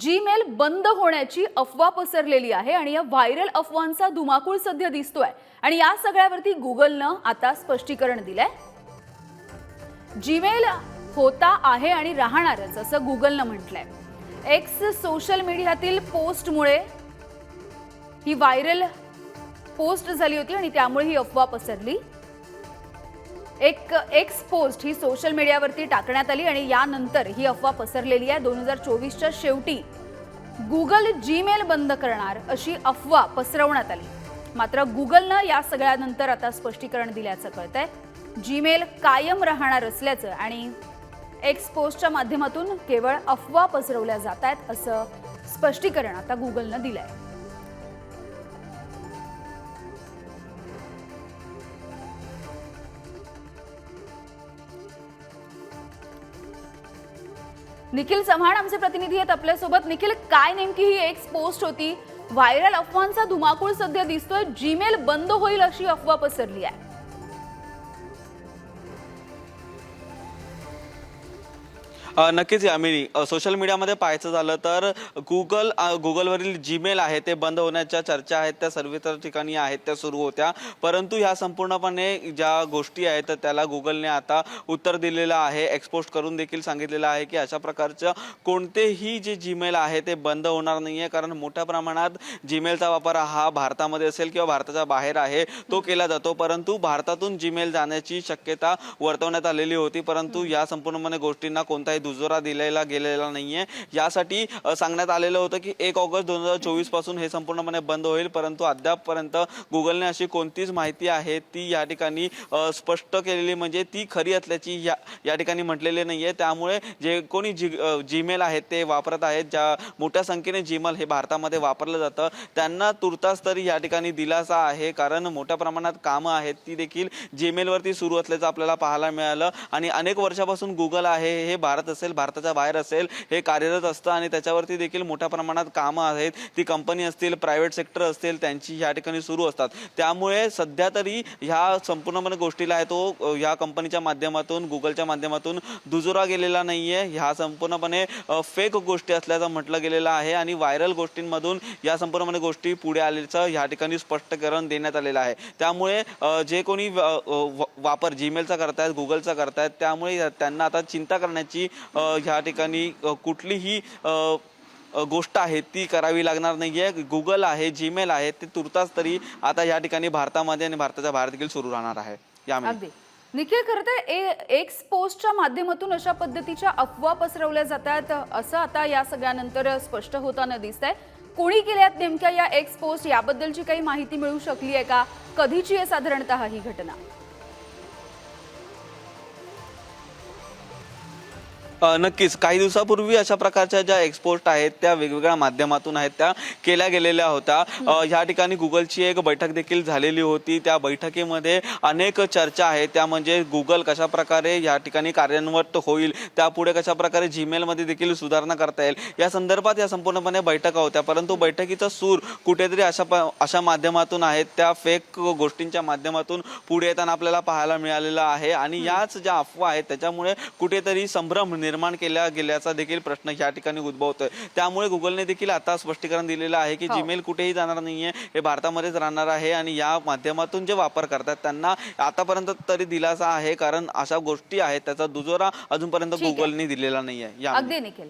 Gmail बंद होण्याची अफवा पसरलेली आहे आणि या व्हायरल अफवांचा धुमाकूळ सध्या दिसतोय. आणि या सगळ्यावरती गुगलनं आता स्पष्टीकरण दिलंय. जीमेल होता आहे आणि राहणारच असं गुगलनं म्हटलंय. एक्स सोशल मीडियातील पोस्टमुळे ही व्हायरल पोस्ट झाली होती आणि त्यामुळे ही अफवा पसरली. एक एक्स पोस्ट ही सोशल मीडियावरती टाकण्यात आली आणि यानंतर ही अफवा पसरलेली आहे. दोन हजार चोवीसच्या शेवटी गुगल जीमेल बंद करणार अशी अफवा पसरवण्यात आली. मात्र गुगलनं या सगळ्यानंतर आता स्पष्टीकरण दिल्याचं कळतंय. जीमेल कायम राहणार असल्याचं आणि एक्स पोस्टच्या माध्यमातून केवळ अफवा पसरवल्या जात आहेत असं स्पष्टीकरण आता गुगलनं दिलं आहे निखिल चव्हाण आमचे प्रतिनिधी आहेत आपल्यासोबत. निखिल काय नेमकी ही एक पोस्ट होती? व्हायरल अफवांचा धुमाकूळ सध्या दिसतोय. जीमेल बंद होईल अशी अफवा पसरली आहे. नक्कीच यामिनी सोशल मीडियामध्ये पाहायचं झालं तर गुगल गुगलवरील जीमेल आहे ते बंद होण्याच्या चर्चा आहेत त्या सर्व ठिकाणी आहेत त्या सुरू होत्या. परंतु ह्या संपूर्णपणे ज्या गोष्टी आहेत तर त्याला गुगलने आता उत्तर दिलेलं आहे एक्सपोस्ट करून देखील सांगितलेलं आहे की अशा प्रकारचं कोणतेही जे जीमेल आहे ते बंद होणार नाही आहे कारण मोठ्या प्रमाणात जीमेलचा वापर हा भारतामध्ये असेल किंवा भारताच्या बाहेर आहे तो केला जातो. परंतु भारतातून जीमेल जाण्याची शक्यता वर्तवण्यात आलेली होती. परंतु या संपूर्णपणे गोष्टींना कोणताही दुजोरा दिलेला गेलेला नाहीये. यासाठी सांगण्यात आलेलं होतं की एक ऑगस्ट दोन हजार चोवीसपासून हे संपूर्णपणे बंद होईल परंतु अद्यापपर्यंत गुगलने अशी कोणतीच माहिती आहे ती या ठिकाणी स्पष्ट केलेली म्हणजे ती खरी असल्याची या या ठिकाणी म्हटलेली नाहीये. त्यामुळे जे कोणी जी जीमेल आहेत ते वापरत आहेत ज्या मोठ्या संख्येने जीमेल हे भारतामध्ये वापरलं जातं त्यांना तुर्तास तरी या ठिकाणी दिलासा आहे कारण मोठ्या प्रमाणात कामं आहेत ती देखील जीमेलवरती सुरू असल्याचं आपल्याला पाहायला मिळालं. आणि अनेक वर्षापासून गुगल आहे हे भारत असेल भारताच्या बाहेर असेल हे कार्यरत असतं आणि त्याच्यावरती देखील मोठ्या प्रमाणात कामं आहेत. ती कंपनी असतील प्रायव्हेट सेक्टर असतील त्यांची ह्या ठिकाणी सुरू असतात. त्यामुळे सध्या तरी ह्या संपूर्णपणे गोष्टीला आहे तो ह्या कंपनीच्या माध्यमातून गुगलच्या माध्यमातून दुजोरा गेलेला नाही आहे ह्या संपूर्णपणे फेक गोष्टी असल्याचं म्हटलं गेलेलं आहे आणि व्हायरल गोष्टींमधून या संपूर्णपणे गोष्टी पुढे आल्याचं ह्या ठिकाणी स्पष्टीकरण देण्यात आलेलं आहे. त्यामुळे जे कोणी वापर जीमेलचा करतायत गुगलचा करतायत त्यामुळे त्यांना आता चिंता करण्याची ह्या ठिकाणी कुठलीही गोष्ट आहे ती करावी लागणार नाहीये. गुगल आहे जीमेल आहे ते तुर्तास तरी आता या ठिकाणी भारतामध्ये आणि भारताच्या बाहेर देखील सुरू राहणार आहे. यामध्ये निखिल खरं तर एक्स पोस्टच्या माध्यमातून अशा पद्धतीच्या अफवा पसरवल्या जातात असं आता या सगळ्यानंतर स्पष्ट होताना दिसत आहे कोणी केल्यात नेमक्या या एक्स पोस्ट? याबद्दलची काही माहिती मिळू शकली आहे का? कधीची आहे साधारणतः ही घटना? नक्कीच. काही दिवसापूर्वी अशा प्रकारच्या ज्या एक्सपोस्ट आहेत त्या वेगवेगळ्या माध्यमातून आहेत त्या केल्या गेलेल्या होत्या. ह्या ठिकाणी गुगलची एक बैठक देखील झालेली होती. त्या बैठकीमध्ये अनेक चर्चा आहेत. त्या म्हणजे गुगल कशा प्रकारे या ठिकाणी कार्यान्वित होईल त्यापुढे कशा प्रकारे जीमेलमध्ये देखील सुधारणा करता येईल या संदर्भात या संपूर्णपणे बैठका होत्या. परंतु बैठकीचा सूर कुठेतरी अशा अशा माध्यमातून आहेत त्या फेक गोष्टींच्या माध्यमातून पुढे येताना आपल्याला पाहायला मिळालेलं आहे. आणि याच ज्या अफवा आहेत त्याच्यामुळे कुठेतरी संभ्रम निर्माण केला गेल्याचा देखील प्रश्न या ठिकाणी उद्भवतोय. त्यामुळे गुगलने देखील आता स्पष्टीकरण दिलेलं आहे की हो. जीमेल कुठेही जाणार नाहीये. हे भारतामध्येच राहणार आहे आणि या माध्यमातून जे वापर करतात त्यांना आतापर्यंत तरी दिलासा आहे. कारण अशा गोष्टी आहेत. त्याचा दुजोरा अजूनपर्यंत आहे. गुगलने दिलेला नाहीये. या अगदी निखिल.